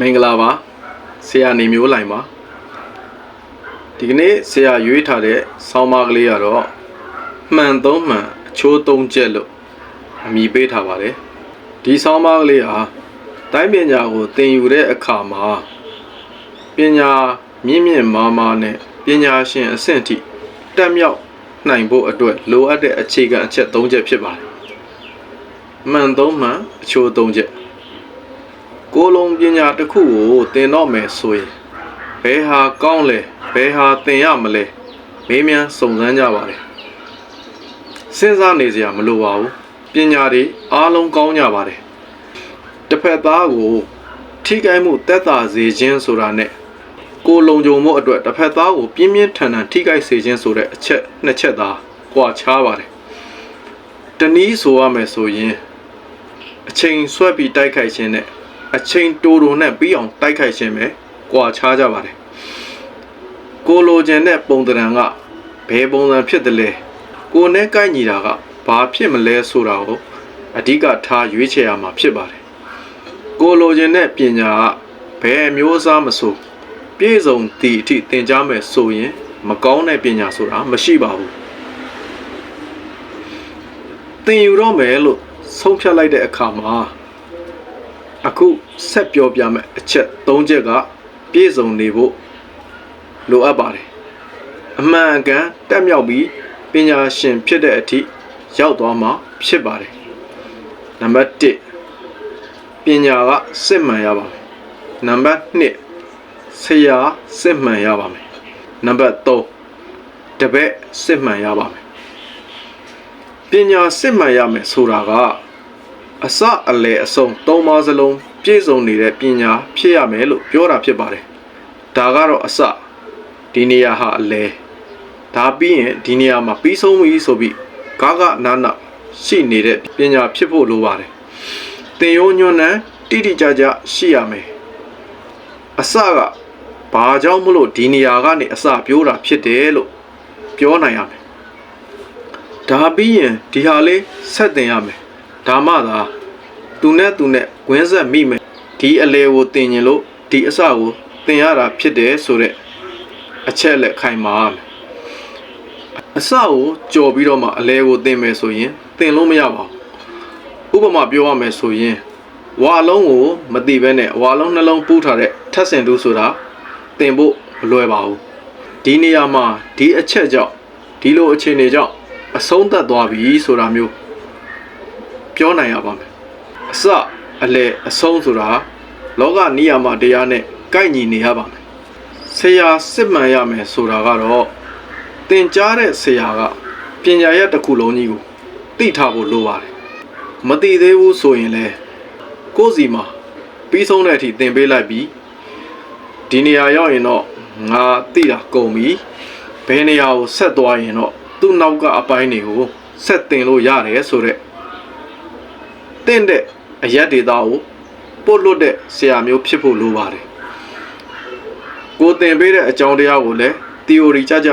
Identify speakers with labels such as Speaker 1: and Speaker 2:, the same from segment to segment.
Speaker 1: မင်္ဂလာပါဆရာနေမျိုးလိုင်ပါဒီကနေ့ဆရာရွေးထားတဲ့ဆောင်းပါးကလေးကတော့မှန်သုံးမှန်အချိုးသုံးချက်လို့အမည်ပေးထားပါတယ်ဒီဆောင်းပါးကလေးဟာတိုင်းပညာကိုသင်ယူတဲ့အခါမှာပညာမြင့်မြင့်မားမားနဲ့ပညာရှင်အဆင့်ထိတက်မြောက်နိုင်ဖို့အတွက်လိုအပ်တဲ့အခြေခံအချက်၃ချက်ဖြစ်ပါတယ်မှန်သုံးမှန်အချိုးသုံးချက် ကိုယ်လုံးပညာတစ်ခုကိုသင်တော့မယ်ဆိုရင်ဘယ်ဟာကောင်းလဲဘယ်ဟာသင်ရမလဲမေးမြန်းစုံစမ်းကြပါလေစဉ်းစားနေစရာမလိုပါဘူးပညာတွေအားလုံးကောင်းကြပါတယ်တစ်ဖက်သားကိုထိခိုက်မှုတက်တာစေခြင်းဆိုတာနဲ့ကိုယ်လုံးကြုံမှုအတွက်တစ်ဖက်သားကိုပြင်းပြင်းထန်ထန်ထိခိုက်စေခြင်းဆိုတဲ့အချက်နှစ်ချက်သာကွာခြားပါတယ်တနည်းဆိုရမယ်ဆိုရင်အချိန်ဆွဲပြီးတိုက်ခိုက်ခြင်းနဲ့ အချိန်တိုတိုနဲ့ပြီးအောင်တိုက်ခိုက်ခြင်းပဲကြွာချားကြပါတယ်ကိုလိုချင်တဲ့ပုံသဏ္ဍာန်ကဘယ်ပုံစံဖြစ်တယ်လဲကိုနဲ့ကိုက်ညီတာကဘာဖြစ်မလဲဆိုတာကိုအဓိကထားရွေးချယ်ရမှာဖြစ်ပါတယ်ကိုလိုချင်တဲ့ပညာကဘယ်အမျိုးအစားမဆိုပြည့်စုံသည့်အထိသင်ကြားမယ်ဆိုရင် မကောင်းတဲ့ပညာဆိုတာမရှိပါဘူးသင်ယူတော့မယ်လို့ဆုံးဖြတ်လိုက်တဲ့အခါမှာ အခုဆက်ပြောပြမယ်အချက်၃ချက်ကပြည့်စုံနေဖို့လိုအပ်ပါတယ်အမှန်အကန်တက်မြောက်ပြီးပညာရှင်ဖြစ်တဲ့အထိရောက်သွားမှာဖြစ်ပါတယ်နံပါတ်1ပညာကစစ်မှန်ရပါမယ်နံပါတ်2ဆရာစစ်မှန်ရပါမယ်နံပါတ်3တပည့်စစ်မှန်ရပါမယ်ပညာစစ်မှန်ရမယ်ဆိုတာက အစအလယ်အဆုံးသုံးပါးစလုံးပြည့်စုံနေတဲ့ပညာဖြစ်ရမယ်လို့ပြောတာဖြစ်ပါတယ်။ဒါကတော့အစဒီနေရာဟာအလယ်ဒါပြီးရင်ဒီနေရာမှာပြီးဆုံးပြီဆိုပြီးကာကနာနာရှိနေတဲ့ပညာဖြစ်ဖို့လိုပါတယ်။သင်ရိုးညွန်းနှံတိတိကျကျရှိရမယ်။အစကဘာကြောင့်မလို့ဒီနေရာကနေအစပြောတာဖြစ်တယ်လို့ပြောနိုင်ရမယ်။ဒါပြီးရင်ဒီဟာလေးဆက်တင်ရမယ်။ ဒါမှသာသူနဲ့သူနဲ့ဝင်းဆက်မိမယ်ဒီအလဲကိုတင်ရင်လို့ဒီအစကိုတင်ရတာဖြစ်တယ်ဆိုတဲ့အချက်လက်ခိုင်မာရမယ်အစကိုကြော်ပြီးတော့မှအလဲကိုတင်မယ်ဆိုရင်တင်လို့မရပါဘူးဥပမာပြောရမယ်ဆိုရင်ဝါလုံးကိုမတိဘဲနဲ့ဝါလုံးနှလုံးပူးထားတဲ့ထက်စင်တူဆိုတာတင်ဖို့မလွယ်ပါဘူးဒီနေရာမှာဒီအချက်ကြောင့်ဒီလိုအခြေအနေကြောင့်အဆုံးသတ်သွားပြီဆိုတာမျိုး ပြောနိုင်ရပါမယ်အစအလေအဆုံးဆိုတာလောကနိယာမတရားနဲ့ကိုက်ညီနေရပါမယ်ဆရာစစ်မှန်ရမယ်ဆိုတာကတော့သင်ကြားတဲ့ဆရာကပညာရပ်တစ်ခုလုံးကြီးကိုသိထားဖို့လိုပါတယ်မသိသေးဘူးဆိုရင်လည်းကိုယ့်စီမှာပြီးဆုံးတဲ့အထိသင်ပေးလိုက်ပြီးဒီနေရာရောက်ရင်တော့ငါသိတာကုန်ပြီဘယ်နေရာကိုဆက်သွားရင်တော့သူ့နောက်ကအပိုင်းတွေကိုဆက်တင်လို့ရတယ်ဆိုတော့ တင့်တဲ့အရက်ဒေတာကိုပို့လွတ်တဲ့ဆရာမျိုးဖြစ်ဖို့လိုပါတယ်ကိုသင်ပေးတဲ့အကြောင်းတရားကိုလည်း theory ကြကြ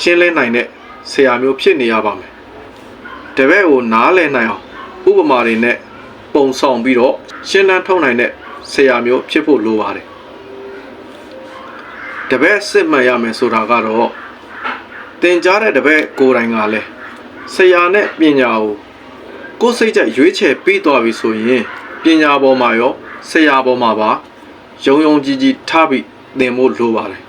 Speaker 1: ရှင်းလင်းနိုင်တဲ့ဆရာမျိုးဖြစ်နေရပါမယ်တပည့်ကိုနားလည်နိုင်အောင်ဥပမာတွေနဲ့ပုံဆောင်ပြီးတော့ရှင်းလင်းထုတ်နိုင်တဲ့ဆရာမျိုးဖြစ်ဖို့လိုပါတယ်တပည့်စစ်မှန်ရမယ်ဆိုတာကတော့သင်ကြားတဲ့တပည့်ကိုယ်တိုင်ကလည်းဆရာနဲ့ပညာကို ကိုယ်စိတ်ကြိုက်ရွေးချယ်ပေးသွားပြီဆိုရင်ပညာပေါ်မှာရောဆရာပေါ်မှာပါယုံယုံကြည်ကြည်ထားပြီးသင်ဖို့လိုပါတယ်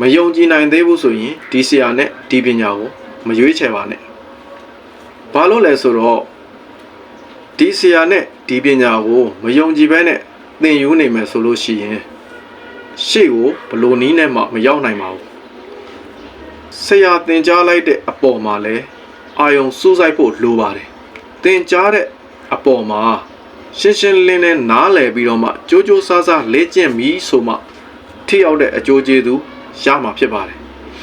Speaker 1: မယုံကြည်နိုင်သေးဘူးဆိုရင်ဒီဆရာနဲ့ဒီပညာကိုမရွေးချယ်ပါနဲ့ဘာလို့လဲဆိုတော့ဒီဆရာနဲ့ဒီပညာကိုမယုံကြည်ဘဲနဲ့သင်ယူနိုင်မယ်ဆိုလို့ရှိရင်ရှေ့ကိုဘလို့နီးနဲ့မှမရောက်နိုင်ပါဘူးဆရာသင်ကြားလိုက်တဲ့အပေါ်မှာလဲအာယုံစူးစိုက်ဖို့လိုပါတယ် သင်ကြားတဲ့အပေါ်မှာရှင်းရှင်းလင်းလင်းနားလည်ပြီးတော့မှကြိုးကြိုးစားစားလေ့ကျင့်ပြီးဆိုမှထိရောက်တဲ့အကျိုးကျေးဇူးရမှာဖြစ်ပါတယ်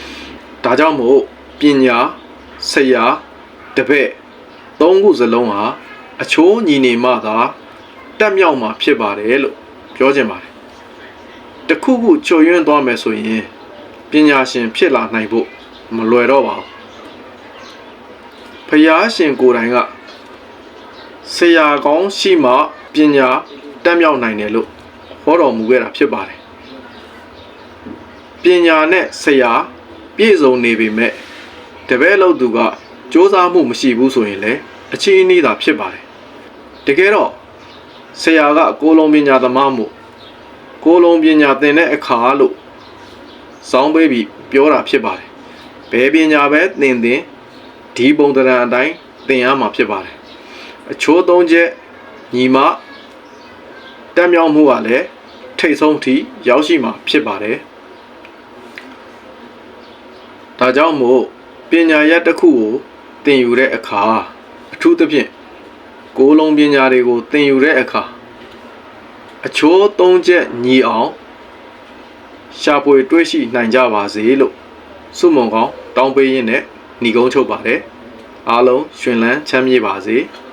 Speaker 1: ။ဒါကြောင့်မို့ပညာဆရာတပည့်သုံးခုစလုံးဟာအချိုးညီနေမှသာတက်မြောက်မှာဖြစ်ပါတယ်လို့ပြောချင်ပါတယ်။တစ်ခုခုချုပ်ယွင်းသွားမယ်ဆိုရင်ပညာရှင်ဖြစ်လာနိုင်ဖို့မလွယ်တော့ပါဘူး။ဖယားရှင်ကိုယ်တိုင်က ဆရာကောင်းရှိမှပညာတက်မြောက်နိုင်တယ်လို့ဟဟောတော်မူခဲ့တာဖြစ်ပါတယ်ပညာနဲ့ဆရာပြည့်စုံနေပေမဲ့တပည့်လို့သူကစ조사မှုမရှိဘူးဆိုရင်လည်းအချင်းအနည်းသာဖြစ်ပါတယ်တကယ်တော့ဆရာကကိုလုံးပညာသမားမှုကိုလုံးပညာသင်တဲ့အခါလို့စောင်းပေးပြီးပြောတာဖြစ်ပါတယ်ဘယ်ပညာပဲသင်သင်ဒီပုံသဏ္ဍာန်အတိုင်းသင်ရမှာဖြစ်ပါတယ် အချိုးသုံးချက်ညီမတက်မြောက်မှုကလည်းထိတ်ဆုံးထိရောက်ရှိမှာဖြစ်ပါတယ်ဒါကြောင့်မို့ပညာရပ်တစ်ခုကိုသင်ယူတဲ့အခါအထူးသဖြင့်ကိုယ်လုံးပညာတွေကိုသင်ယူတဲ့အခါအချိုးသုံးချက်ညီအောင်ရှာဖွေတွေးရှိနိုင်ကြပါစေလို့ဆုမွန်ကောင်းတောင်းပေးရင်းနဲ့ညီကုန်းချုပ်ပါတယ်အားလုံးရှင်လန်းချမ်းမြေ့ပါစေ။